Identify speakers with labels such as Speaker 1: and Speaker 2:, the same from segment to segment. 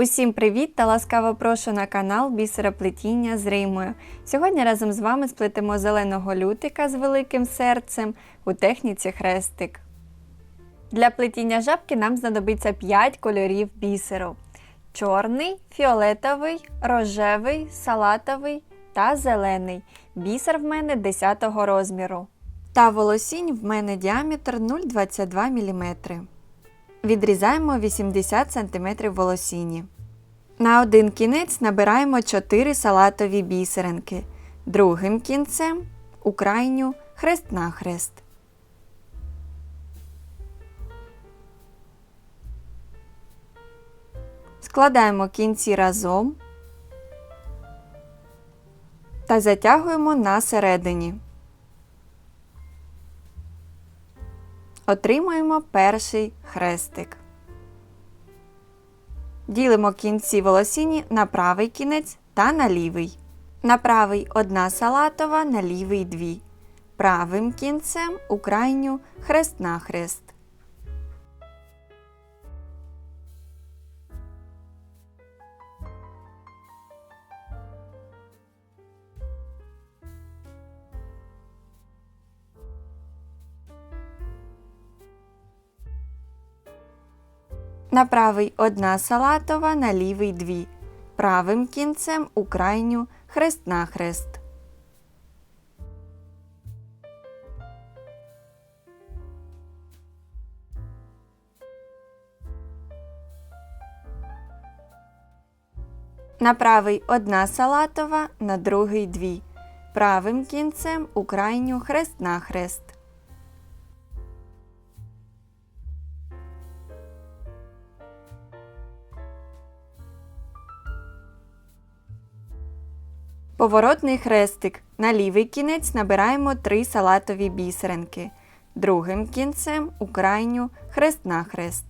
Speaker 1: Усім привіт та ласкаво прошу на канал Бісероплетіння з Римою. Сьогодні разом з вами сплетемо зеленого лютика з великим серцем у техніці хрестик. Для плетіння жабки нам знадобиться 5 кольорів бісеру: чорний, фіолетовий, рожевий, салатовий та зелений. Бісер в мене 10 розміру. Та волосінь в мене діаметр 0,22 мм. Відрізаємо 80 см волосіні. На один кінець набираємо 4 салатові бісеринки. Другим кінцем у крайню хрест-нахрест. Складаємо кінці разом та затягуємо на середині. Отримуємо перший хрестик. Ділимо кінці волосіні на правий кінець та на лівий. На правий одна салатова, на лівий дві. Правим кінцем у крайню хрест-нахрест. На правий одна салатова, на лівий дві. Правим кінцем у крайню хрест-нахрест. На правий одна салатова, на другий дві. Правим кінцем у крайню хрест-нахрест. Поворотний хрестик. На лівий кінець набираємо 3 салатові бісеринки. Другим кінцем у крайню хрест-нахрест.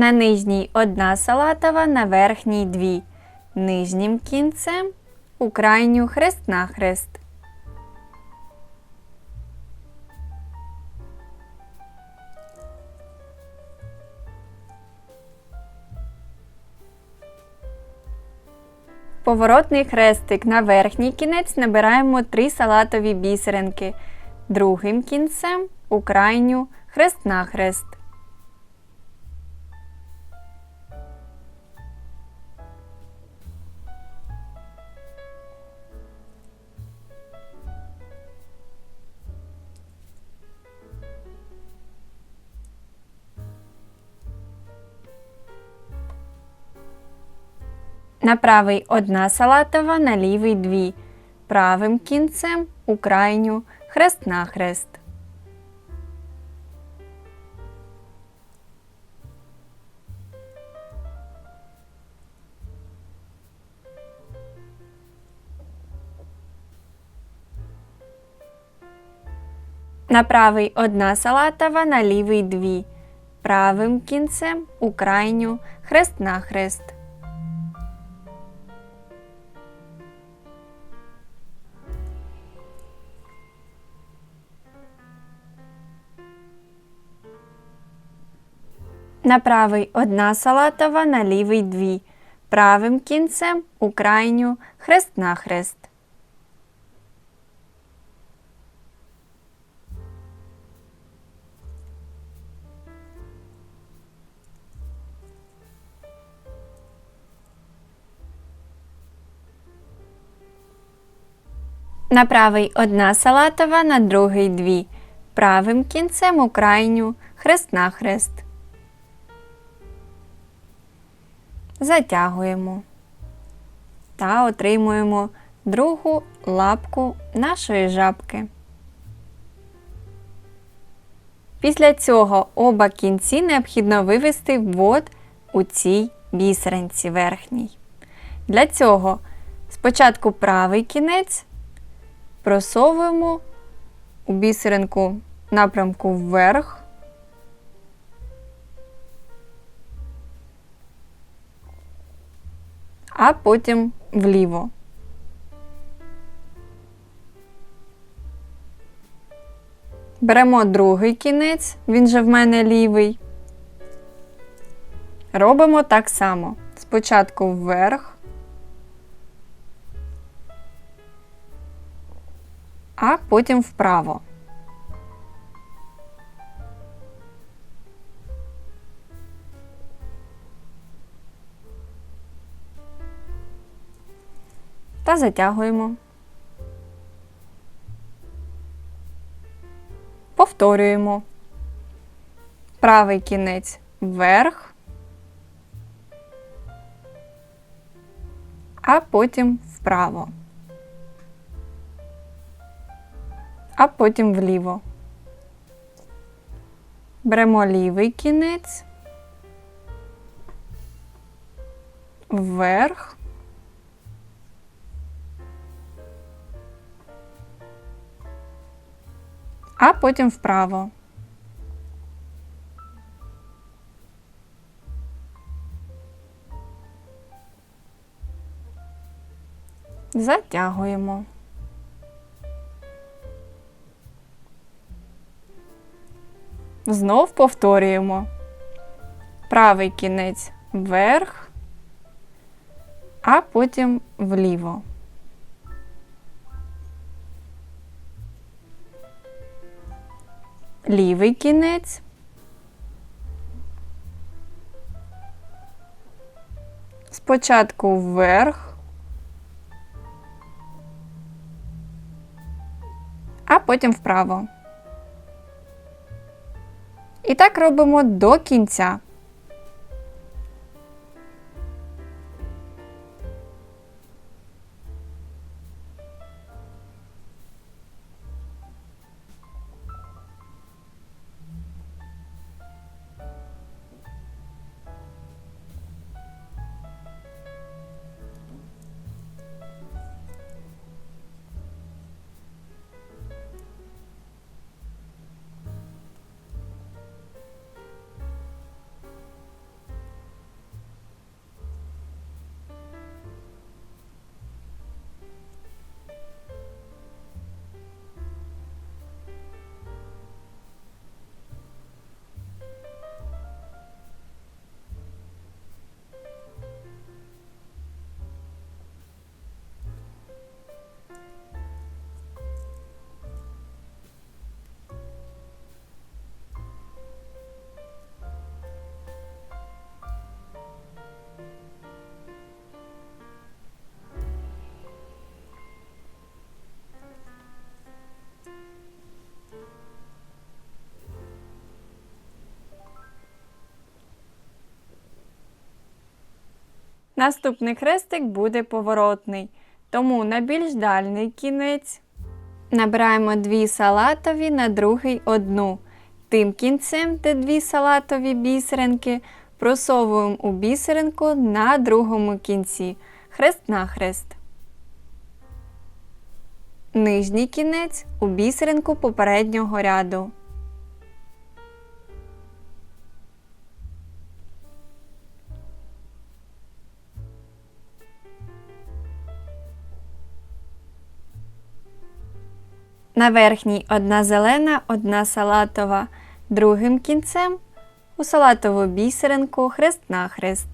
Speaker 1: На нижній одна салатова, на верхній дві. Нижнім кінцем у крайню хрест-нахрест. Поворотний хрестик на верхній кінець набираємо 3 салатові бісеринки. Другим кінцем у крайню хрест-нахрест. На правий одна салатова, на лівий дві. Правим кінцем у крайню хрест-нахрест. На правий одна салатова, на лівий дві. Правим кінцем у крайню хрест-нахрест. На правий одна салатова, на лівий дві. Правим кінцем у крайню хрест-нахрест. На правий одна салатова, на другий дві. Правим кінцем у крайню хрест-нахрест. Затягуємо та отримуємо другу лапку нашої жабки. Після цього оба кінці необхідно вивести в ввод у цій бісеринці верхній. Для цього спочатку правий кінець просовуємо у бісеринку напрямку вверх. А потім вліво. Беремо другий кінець, він же в мене лівий. Робимо так само. Спочатку вверх, а потім вправо. Та затягуємо. Повторюємо. Правий кінець вверх, а потім вправо. А потім вліво. Беремо лівий кінець, вверх, а потім вправо. Затягуємо. Знов повторюємо. Правий кінець вверх, а потім вліво. Лівий кінець. Спочатку вверх, а потім вправо. І так робимо до кінця. Наступний хрестик буде поворотний, тому на більш дальний кінець набираємо дві салатові на другий одну. Тим кінцем, де дві салатові бісеринки, просовуємо у бісеринку на другому кінці. Хрест нахрест. Нижній кінець у бісеринку попереднього ряду. На верхній одна зелена, одна салатова. Другим кінцем у салатову бісеринку хрест-нахрест.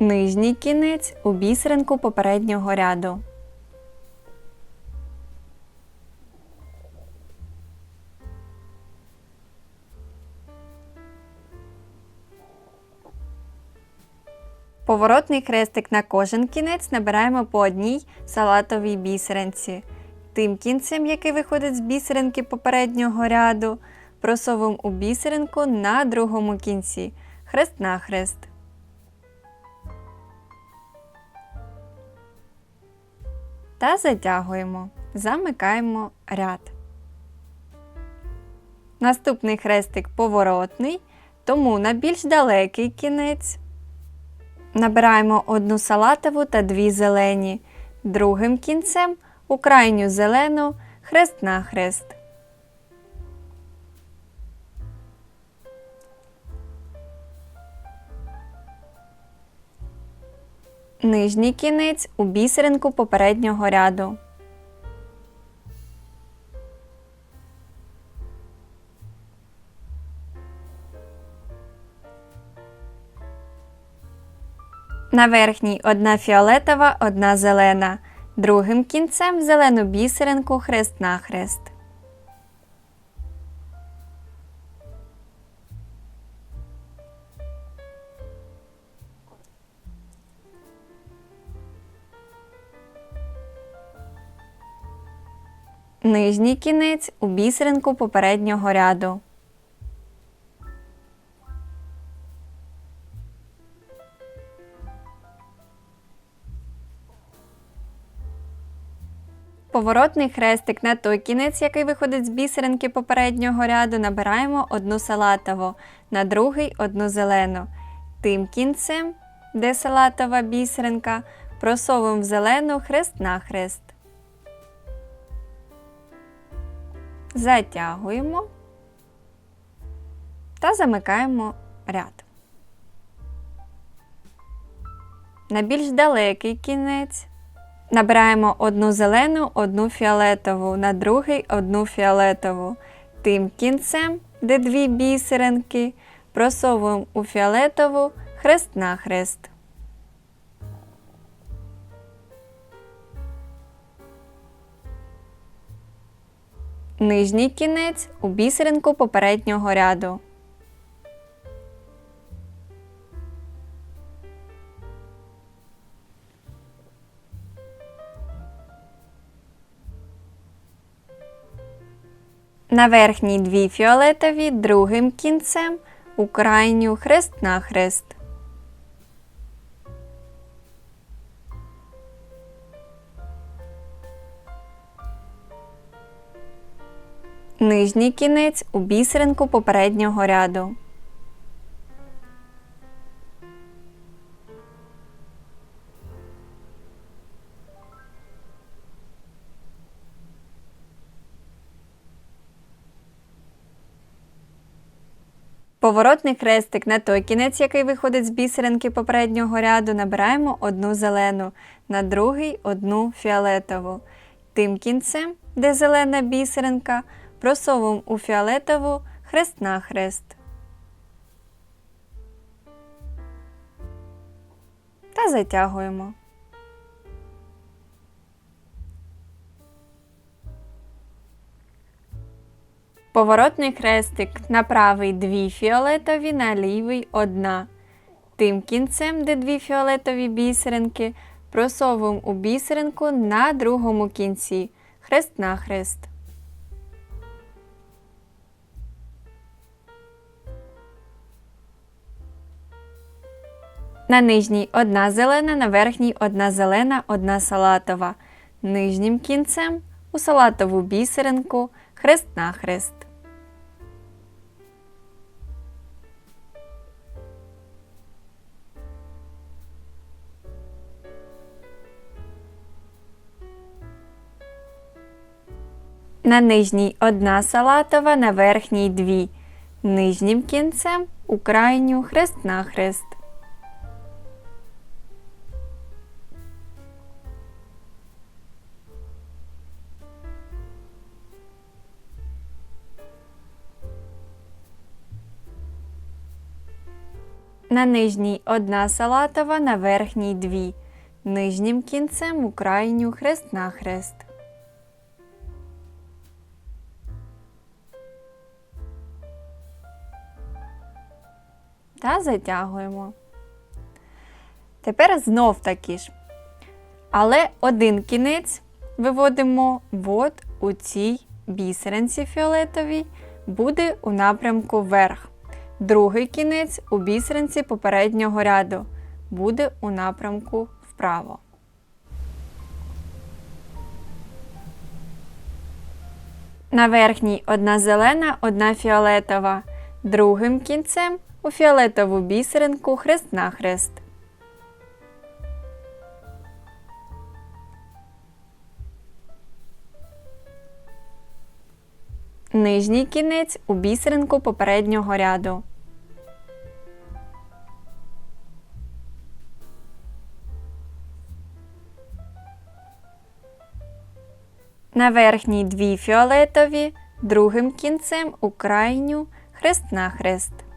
Speaker 1: Нижній кінець у бісеринку попереднього ряду. Поворотний хрестик на кожен кінець набираємо по одній салатовій бісеринці. Тим кінцем, який виходить з бісеринки попереднього ряду, просовуємо у бісеринку на другому кінці. Хрест на хрест. Та затягуємо. Замикаємо ряд. Наступний хрестик поворотний, тому на більш далекий кінець Набираємо одну салатову та дві зелені. другим кінцем у крайню зелену хрест нахрест. Нижній кінець у бісеринку попереднього ряду. На верхній одна фіолетова, одна зелена. Другим кінцем зелену бісеринку хрест нахрест. Нижній кінець у бісеринку попереднього ряду. Поворотний хрестик на той кінець, який виходить з бісеринки попереднього ряду, набираємо одну салатову, на другий одну зелену. Тим кінцем, де салатова бісеринка, просовуємо в зелену хрест на хрест. Затягуємо та замикаємо ряд. На більш далекий кінець Набираємо одну зелену, одну фіолетову, на другий одну фіолетову. Тим кінцем, де дві бісеринки, просовуємо у фіолетову хрест на хрест. Нижній кінець у бісеринку попереднього ряду. На верхній дві фіолетові другим кінцем у крайню хрест на хрест. Нижній кінець у бісеринку попереднього ряду. Поворотний хрестик на той кінець, який виходить з бісеринки попереднього ряду, набираємо одну зелену, на другий одну фіолетову. Тим кінцем, де зелена бісеринка, просовуємо у фіолетову хрест на хрест. Та затягуємо. Поворотний хрестик на правий дві фіолетові, на лівий одна. Тим кінцем, де дві фіолетові бісеринки, просовуємо у бісеринку на другому кінці. Хрест на хрест. На нижній одна зелена, на верхній одна зелена, одна салатова. Нижнім кінцем у салатову бісеринку хрест на хрест. На нижній одна салатова, на верхній дві. Нижнім кінцем у крайню хрест на нижній одна салатова, на верхній дві. Нижнім кінцем у крайню хрест на хрест. Та затягуємо. Тепер знов таки ж. Але один кінець виводимо от у цій бісеринці фіолетовій, буде у напрямку вверх. Другий кінець у бісеринці попереднього ряду буде у напрямку вправо. На верхній одна зелена, одна фіолетова. Другим кінцем у фіолетову бісеринку хрест-нахрест. Нижній кінець у бісеринку попереднього ряду. На верхній дві фіолетові другим кінцем у крайню хрест-нахрест. -хрест.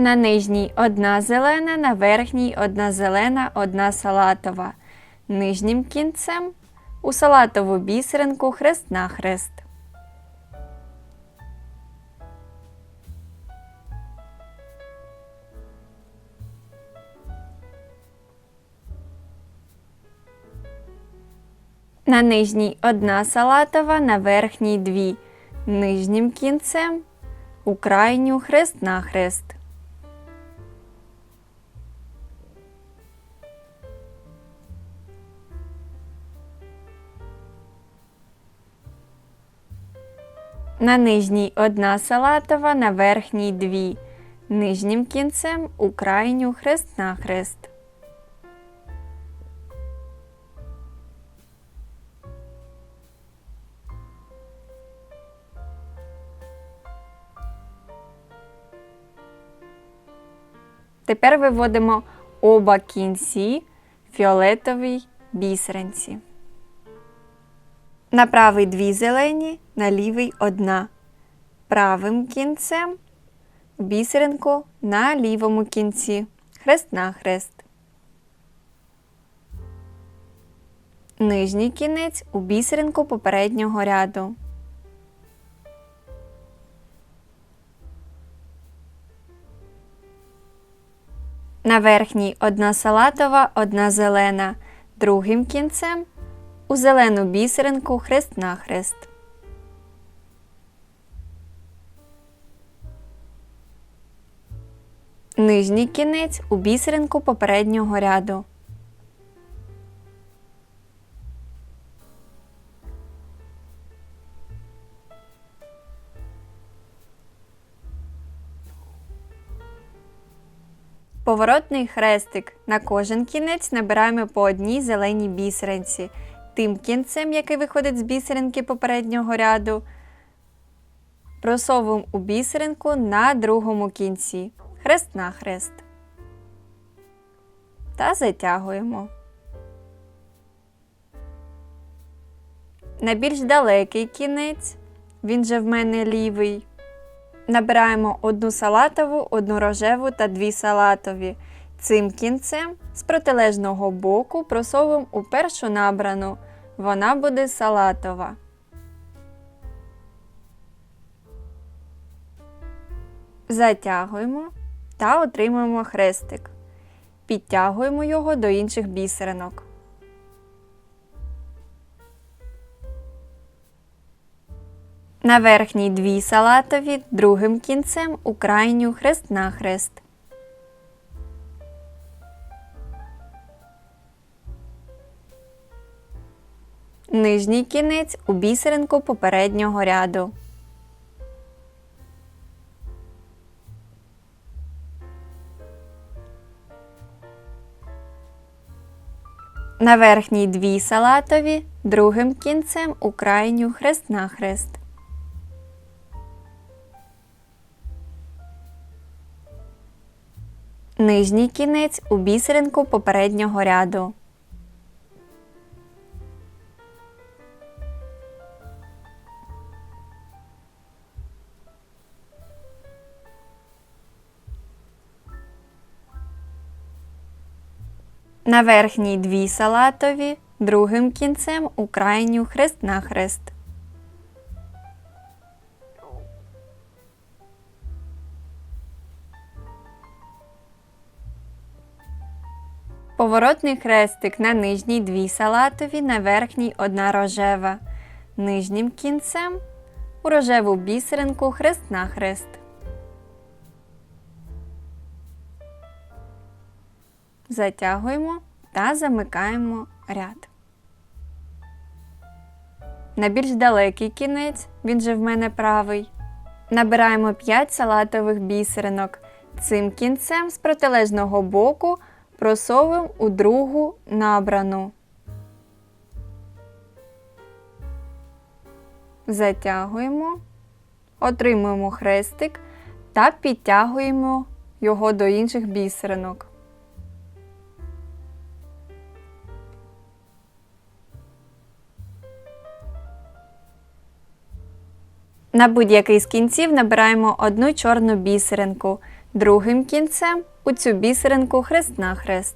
Speaker 1: На нижній одна зелена, на верхній одна зелена, одна салатова. Нижнім кінцем у салатову бісеринку хрест на хрест. На нижній одна салатова, на верхній дві. Нижнім кінцем у крайню хрест на хрест. На нижній одна салатова, на верхній дві. Нижнім кінцем у крайню хрест на хрест. Тепер виводимо оба кінці фіолетовій бісеринці. На правий дві зелені, на лівий одна. Правим кінцем бісеринку на лівому кінці. Хрест на хрест. Нижній кінець у бісеринку попереднього ряду. На верхній одна салатова, одна зелена. Другим кінцем у зелену бісеринку хрест на хрест. Нижній кінець у бісеринку попереднього ряду. Поворотний хрестик. На кожен кінець набираємо по одній зеленій бісеринці. Тим кінцем, який виходить з бісеринки попереднього ряду, просовуємо у бісеринку на другому кінці. Хрест на хрест. Та затягуємо. На більш далекий кінець, він же в мене лівий. Набираємо одну салатову, одну рожеву та дві салатові. Цим кінцем з протилежного боку просовуємо у першу набрану. Вона буде салатова. Затягуємо та отримуємо хрестик. Підтягуємо його до інших бісеринок. На верхній дві салатові, другим кінцем у крайню хрест на хрест. Нижній кінець у бісеринку попереднього ряду. На верхній дві салатові, другим кінцем у крайню хрест на хрест. Нижній кінець у бісеринку попереднього ряду. На верхній дві салатові, другим кінцем у крайню хрест на хрест. Поворотний хрестик на нижній дві салатові, на верхній одна рожева. Нижнім кінцем у рожеву бісеринку хрест на хрест. Затягуємо та замикаємо ряд. На більш далекий кінець, він же в мене правий. Набираємо 5 салатових бісеринок. Цим кінцем з протилежного боку просовуємо у другу набрану. Затягуємо, отримуємо хрестик та підтягуємо його до інших бісеринок. На будь-який з кінців набираємо одну чорну бісеринку, другим кінцем у цю бісеринку хрест-нахрест.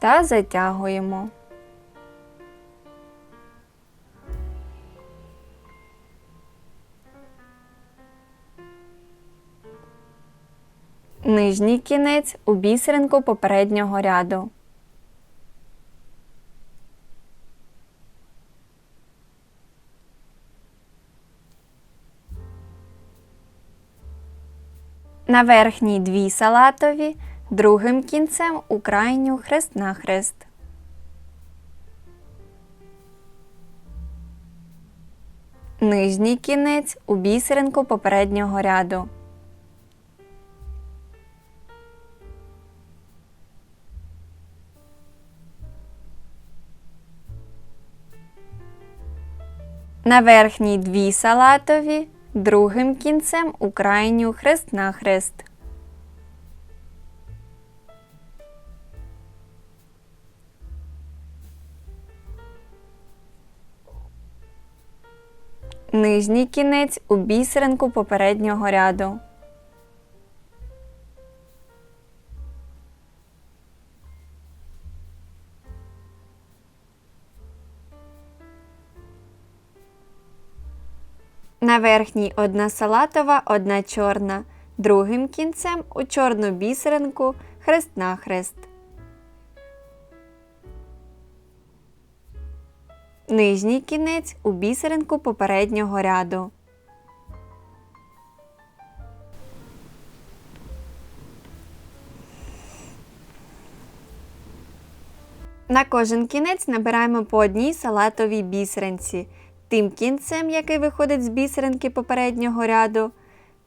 Speaker 1: Та затягуємо. Нижній кінець у бісеринку попереднього ряду. На верхній дві салатові, другим кінцем у крайню хрест-нахрест. Нижній кінець у бісеринку попереднього ряду. На верхній дві салатові, другим кінцем у крайню хрест-нахрест. Нижній кінець у бісеринку попереднього ряду. На верхній одна салатова, одна чорна, другим кінцем у чорну бісеринку хрест-нахрест. Нижній кінець у бісеринку попереднього ряду. На кожен кінець набираємо по одній салатовій бісеринці. Тим кінцем, який виходить з бісеринки попереднього ряду,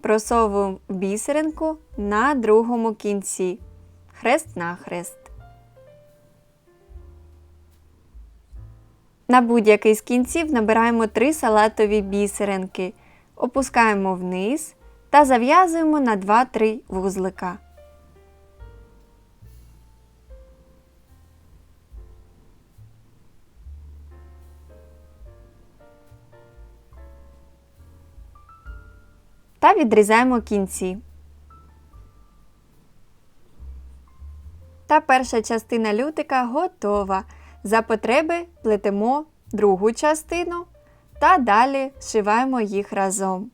Speaker 1: просовуємо бісеринку на другому кінці. Хрест-нахрест. На будь-який з кінців набираємо 3 салатові бісеринки, опускаємо вниз та зав'язуємо на 2-3 вузлика. Та відрізаємо кінці. Та перша частина лютика готова. За потреби плетемо другу частину та далі зшиваємо їх разом.